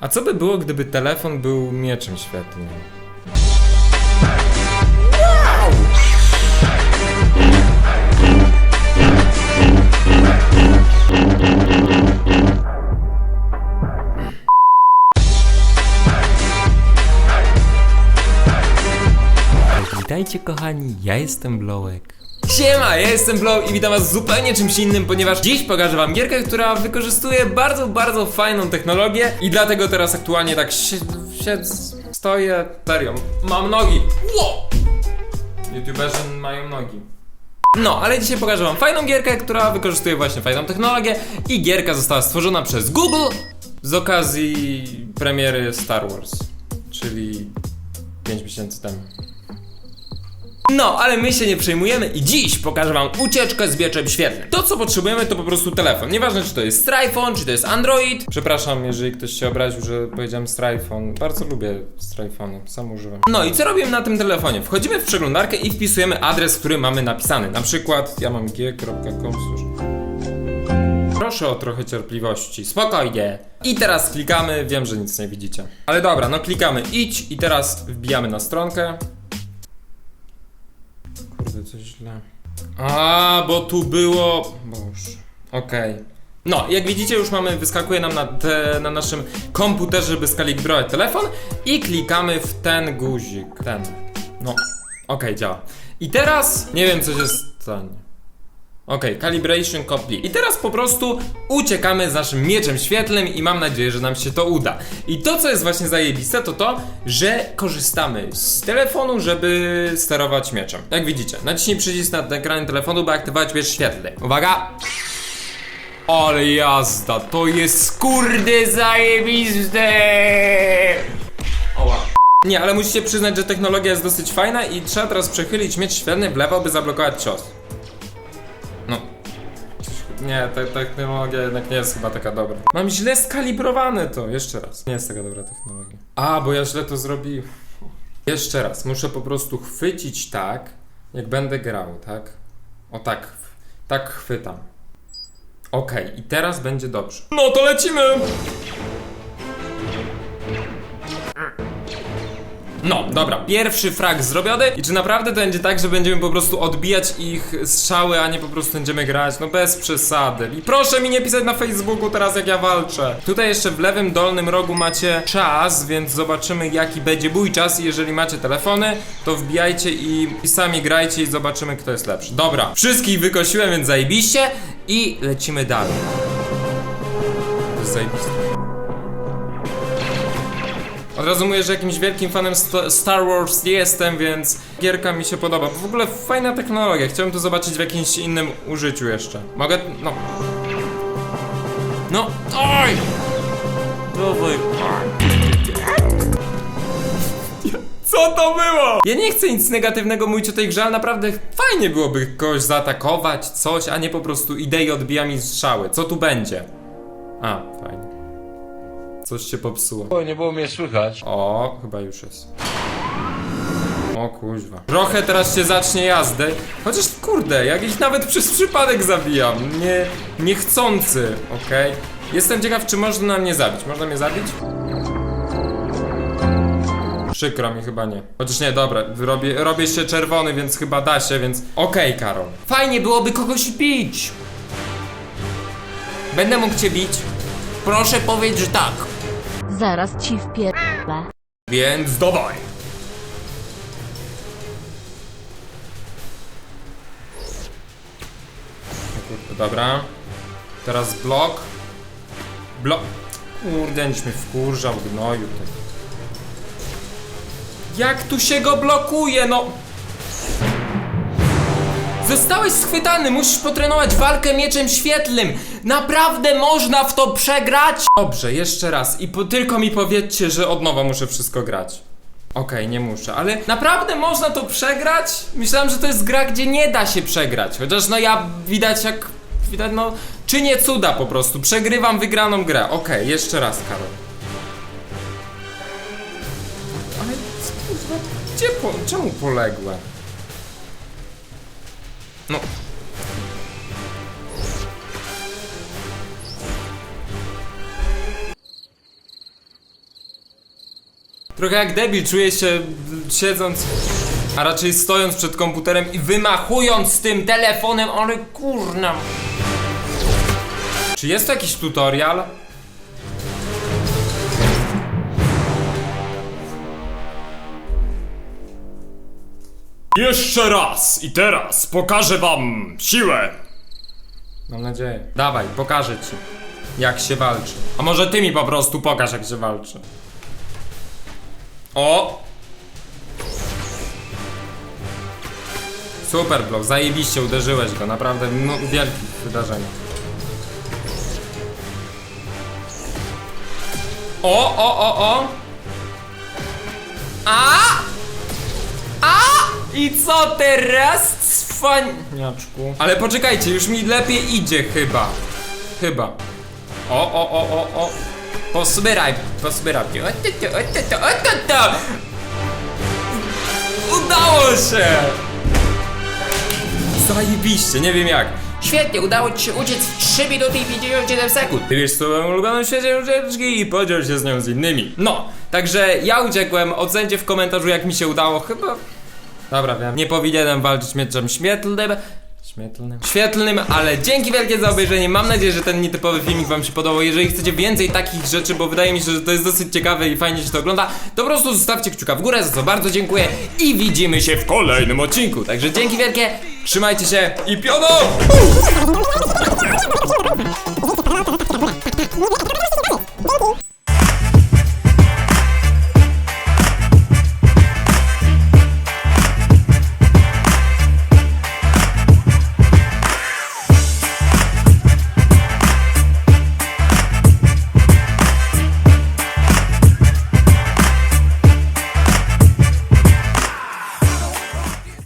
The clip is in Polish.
A co by było, gdyby telefon był mieczem świetlnym? Witajcie kochani, ja jestem Blowek. Siema, ja jestem Blow i witam was zupełnie czymś innym, ponieważ dziś pokażę wam gierkę, która wykorzystuje bardzo, bardzo fajną technologię i dlatego teraz aktualnie tak siedzę, stoję, serio, mam nogi. Ło! YouTuberzy mają nogi. No, ale dzisiaj pokażę wam fajną gierkę, która wykorzystuje właśnie fajną technologię i gierka została stworzona przez Google z okazji premiery Star Wars, czyli 5 miesięcy temu. No, ale my się nie przejmujemy i dziś pokażę wam ucieczkę z mieczem świetnym. To co potrzebujemy to po prostu telefon. Nieważne czy to jest Stryfon, czy to jest Android. Przepraszam, jeżeli ktoś się obraził, że powiedziałem Stryfon. Bardzo lubię Stryfony, sam używam. No i co robimy na tym telefonie? Wchodzimy w przeglądarkę i wpisujemy adres, który mamy napisany. Na przykład ja mam g.com Proszę o trochę cierpliwości, spokojnie. I teraz klikamy, wiem, że nic nie widzicie. Ale dobra, no klikamy idź i teraz wbijamy na stronkę. Coś źle. A, bo tu było. Boże. Okej. No, jak widzicie, już mamy, wyskakuje nam na, te, na naszym komputerze, żeby skalibrować telefon i klikamy w ten guzik. Ten. No. Okej, działa. I teraz nie wiem, co się stanie. Okej, calibration complete. I teraz po prostu uciekamy z naszym mieczem świetlnym i mam nadzieję, że nam się to uda. I to, co jest właśnie zajebiste, to to, że korzystamy z telefonu, żeby sterować mieczem. Jak widzicie, naciśnij przycisk na ekranie telefonu, by aktywować miecz świetlny. Uwaga! Ale jazda, to jest kurde zajebiste! Oła. Nie, ale musicie przyznać, że technologia jest dosyć fajna i trzeba teraz przechylić miecz świetlny w lewo, by zablokować cios. Nie, ta technologia jednak nie jest chyba taka dobra. Mam źle skalibrowane to. Jeszcze raz. Nie jest taka dobra technologia. A, bo ja źle to zrobiłem. Jeszcze raz. Muszę po prostu chwycić tak, jak będę grał, tak? O tak. Tak chwytam. Okej, i teraz będzie dobrze. No to lecimy! No, dobra, pierwszy frag zrobiony. I czy naprawdę to będzie tak, że będziemy po prostu odbijać ich strzały, a nie po prostu będziemy grać? No bez przesady. I proszę mi nie pisać na Facebooku teraz, jak ja walczę. Tutaj jeszcze w lewym dolnym rogu macie czas, więc zobaczymy, jaki będzie mój czas. I jeżeli macie telefony, to wbijajcie i, sami grajcie i zobaczymy, kto jest lepszy. Dobra, wszystkich wykosiłem, więc zajebiście. I lecimy dalej. To jest zajebiste. Od razu mówię, że jakimś wielkim fanem st- Star Wars nie jestem, więc gierka mi się podoba. W ogóle fajna technologia. Chciałbym to zobaczyć w jakimś innym użyciu jeszcze. Mogę? No. No. Oj! Dawaj. Co to było? Ja nie chcę nic negatywnego mówić o tej grze, ale naprawdę fajnie byłoby kogoś zaatakować, coś, a nie po prostu idei odbija mi strzały. Co tu będzie? A, fajnie. Coś się popsuło. O, nie było mnie słychać. O, chyba już jest. O kuźwa. Trochę teraz się zacznie jazdy. Chociaż kurde, jak ich nawet przez przypadek zabijam. Nie, niechcący, okej? Jestem ciekaw, czy można na mnie zabić. Można mnie zabić? Przykro mi, chyba nie. Chociaż nie, dobra, robię, robię się czerwony, więc chyba da się, więc... Okej, Karol. Fajnie byłoby kogoś bić. Będę mógł cię bić? Proszę powiedz, że tak. Zaraz ci wpierdolę. Więc dawaj! Dobra. Teraz blok. Blok. Kurde, nic mnie wkurzał, gnoju. Jak tu się go blokuje, no! Zostałeś schwytany, musisz potrenować walkę mieczem świetlnym. Naprawdę można w to przegrać? Dobrze, jeszcze raz i po, tylko mi powiedzcie, że od nowa muszę wszystko grać. Okej, nie muszę, ale naprawdę można to przegrać? Myślałem, że to jest gra, gdzie nie da się przegrać. Chociaż no ja widać jak. Widać, no. Czynię cuda po prostu. Przegrywam wygraną grę. Okej, jeszcze raz, Karol. Ale gdzie po. Czemu poległem? No. Trochę jak debil czuję się siedząc, a raczej stojąc przed komputerem i wymachując tym telefonem, ale kurna. Czy jest to jakiś tutorial? Jeszcze raz i teraz pokażę wam siłę. Mam nadzieję. Dawaj, pokażę ci, jak się walczy. A może ty mi po prostu pokaż, jak się walczy. O! Super, Block, zajebiście uderzyłeś go, naprawdę no, wielkie wydarzenie. O, o, o, o! A! I co teraz, cwaniaczku? Ale poczekajcie, już mi lepiej idzie chyba. Chyba. O, o, o, o, o. Posbieraj, posbieraj. O, ty, ty, o, ty, ty, o, ty, ty. Udało się! Zajebiście, nie wiem jak. Świetnie, udało ci się uciec w 3 minuty i 57 sekund. Ty wiesz swoją ulubioną świecie rzeczki i podziel się z nią z innymi. No, także ja uciekłem, ocencie w komentarzu jak mi się udało, chyba... Dobra, wiem, nie powinienem walczyć mieczem śmietlnym. Śmietlnym. Świetlnym, ale dzięki wielkie za obejrzenie. Mam nadzieję, że ten nietypowy filmik wam się podobał. Jeżeli chcecie więcej takich rzeczy, bo wydaje mi się, że to jest dosyć ciekawe i fajnie się to ogląda, to po prostu zostawcie kciuka w górę, za co bardzo dziękuję i widzimy się w kolejnym odcinku. Także dzięki wielkie, trzymajcie się i piono!